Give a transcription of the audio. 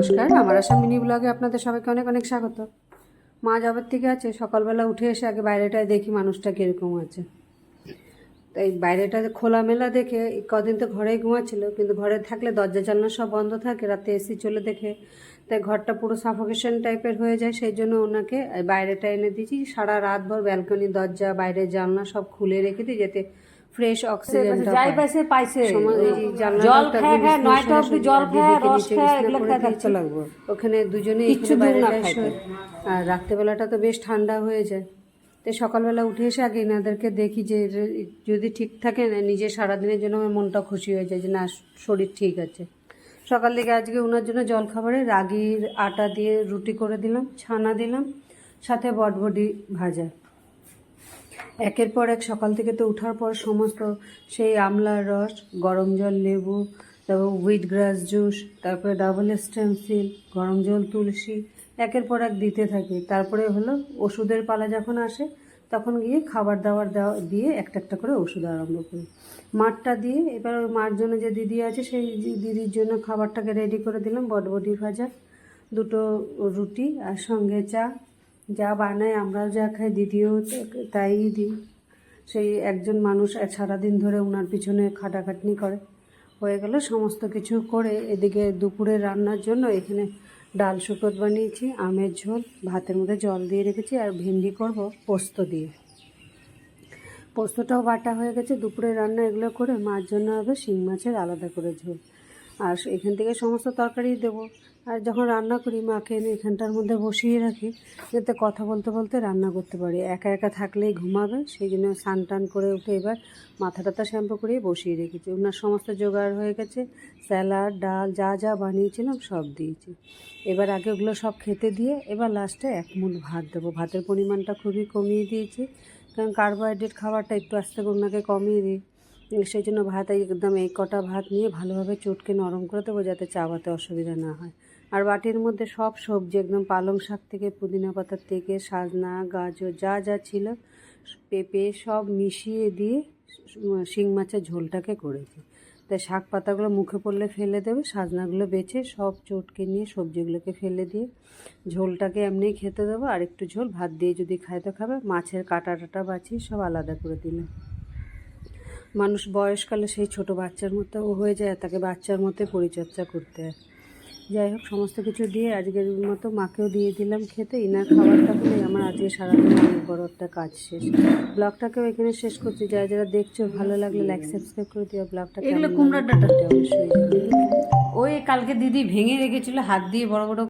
নমস্কার, আমার আশা মিনি ব্লগে আপনাদের সবাইকে অনেক অনেক স্বাগত। মা যাবার থেকে আছে, সকালবেলা উঠে এসে আগে বাইরেটায় দেখি মানুষটা কীরকম আছে। তাই বাইরেটা খোলামেলা দেখে কদিন তো ঘরেই ঘুমাচ্ছিল, কিন্তু ঘরে থাকলে দরজা জানলা সব বন্ধ থাকে, রাতে এসি চলে দেখে। তাই ঘরটা পুরো সাফোকেশন টাইপের হয়ে যায়, সেই জন্য ওনাকে বাইরেটা এনে দিয়েছি। সারা রাত ভর ব্যালকনি, দরজা, বাইরের জানলা সব খুলে রেখে দিই, যাতে ফ্রেশ অক্সিজেনটা যাই পাইছে পাইছে। জল খায় খায় নয়টা অব্দি জল খায় রস খায় এগুলো খায়। থাকতে লাগবে ওখানে দুজনে কিচ্ছু। আর রাত্রেবেলাটা তো বেশ ঠান্ডা হয়ে যায়। তো সকালবেলা উঠে এসে আগে এনাদেরকে দেখি যে যদি ঠিক থাকে না নিজে সারাদিনের জন্য আমার মনটা খুশি হয়ে যায় যে না শরীর ঠিক আছে। সকাল থেকে আজকে ওনার জন্য জলখাবারে রাগির আটা দিয়ে রুটি করে দিলাম ছানা দিলাম সাথে বটবডি ভাজা। একের পর এক সকাল থেকে তো ওঠার পর সমস্ত সেই আমলার রস, গরম জল, লেবু, তারপর হুইট গ্রাস জুস তারপরে ডাবল স্টেমসিল গরম জল, তুলসী, একের পর এক দিতে থাকি। তারপরে হলো ওষুধের পালা যখন আসে, তখন গিয়ে খাবার দাবার দেওয়া, দিয়ে একটা একটা করে ওষুধ আরম্ভ করি। মাঠটা দিয়ে, এবার ওই মার জন্য যে দিদি আছে, সেই দিদির জন্য খাবারটাকে রেডি করে দিলাম, বটবটি ভাজা, দুটো রুটি আর সঙ্গে চা যা বানায় আমরাও যা খাই, দিদিও তাই দিই। সেই একজন মানুষ সারাদিন ধরে ওনার পিছনে খাটাখাটনি করে। হয়ে গেল সমস্ত কিছু করে এদিকে দুপুরে রান্নার জন্য এখানে ডাল শুকত বানিয়েছি, আমের ঝোল, ভাতের মধ্যে জল দিয়ে রেখেছি আর ভেন্ডি করব পোস্ত দিয়ে। পোস্তটাও বাটা হয়ে গেছে, দুপুরে রান্না এগুলো করে মার জন্য হবে শিং মাছের আলাদা করে ঝোল। আর এখান থেকে সমস্ত তরকারি দেবো। আর যখন রান্না করি, মাকে এখানটার মধ্যে বসিয়ে রাখি, যাতে কথা বলতে বলতে রান্না করতে পারি। একা একা থাকলেই ঘুমাবে, সেই জন্য স্নান টান করে উঠে এবার মাথা টাথা শ্যাম্পু করিয়ে বসিয়ে রেখেছি। ওনার সমস্ত জোগাড় হয়ে গেছে, স্যালাড, ডাল, যা যা বানিয়েছিলাম সব দিয়েছি। এবার আগে ওগুলো সব খেতে দিয়ে এবার লাস্টে এক মুঠ ভাত দেবো। ভাতের পরিমাণটা খুবই কমিয়ে দিয়েছি, কারণ কার্বোহাইড্রেট খাবারটা একটু আস্তে করে ওনাকে কমিয়ে দিই। সেই জন্য ভাত একদম এই কটা ভাত নিয়ে ভালোভাবে চটকে নরম করে দেবো যাতে চাবাতে অসুবিধা না হয়। আর বাটির মধ্যে সব সবজি, একদম পালং শাক থেকে, পুদিনা পাতার থেকে, সাজনা, গাজর, যা যা ছিল, পেঁপে সব মিশিয়ে দিয়ে শিং মাছের ঝোলটাকে করেছি। তাই শাক পাতাগুলো মুখে পড়লে ফেলে দেবে, সাজনাগুলো বেছে সব চটকে নিয়ে সবজিগুলোকে ফেলে দিয়ে ঝোলটাকে এমনিই খেতে দেবো। আর একটু ঝোল, ভাত দিয়ে যদি খায় তো খাবে, মাছের কাটা টাটা বাছিয়ে সব আলাদা করে দিলাম মানুষ বয়সকালে সেই ছোট বাচ্চার মতো হয়ে যায় তাকে বাচ্চার মতো পরিচর্যা করতে হয়। যাই হোক সমস্ত কিছু দিয়ে আজকের মতো মাকেও দিয়ে দিলাম খেতে। ইনার খাবারটা হলে আমার আজকে সারাদিন অনেক বড় একটা কাজ শেষ। ব্লগটাকেও এখানে শেষ করছি। যারা যারা দেখছ ভালো লাগলে লাইক সাবস্ক্রাইব করে দিও। ব্লগটা এগুলো কুমড়ার অবশ্যই ওই কালকে দিদি ভেঙে রেখেছিল হাত দিয়ে বড় বড়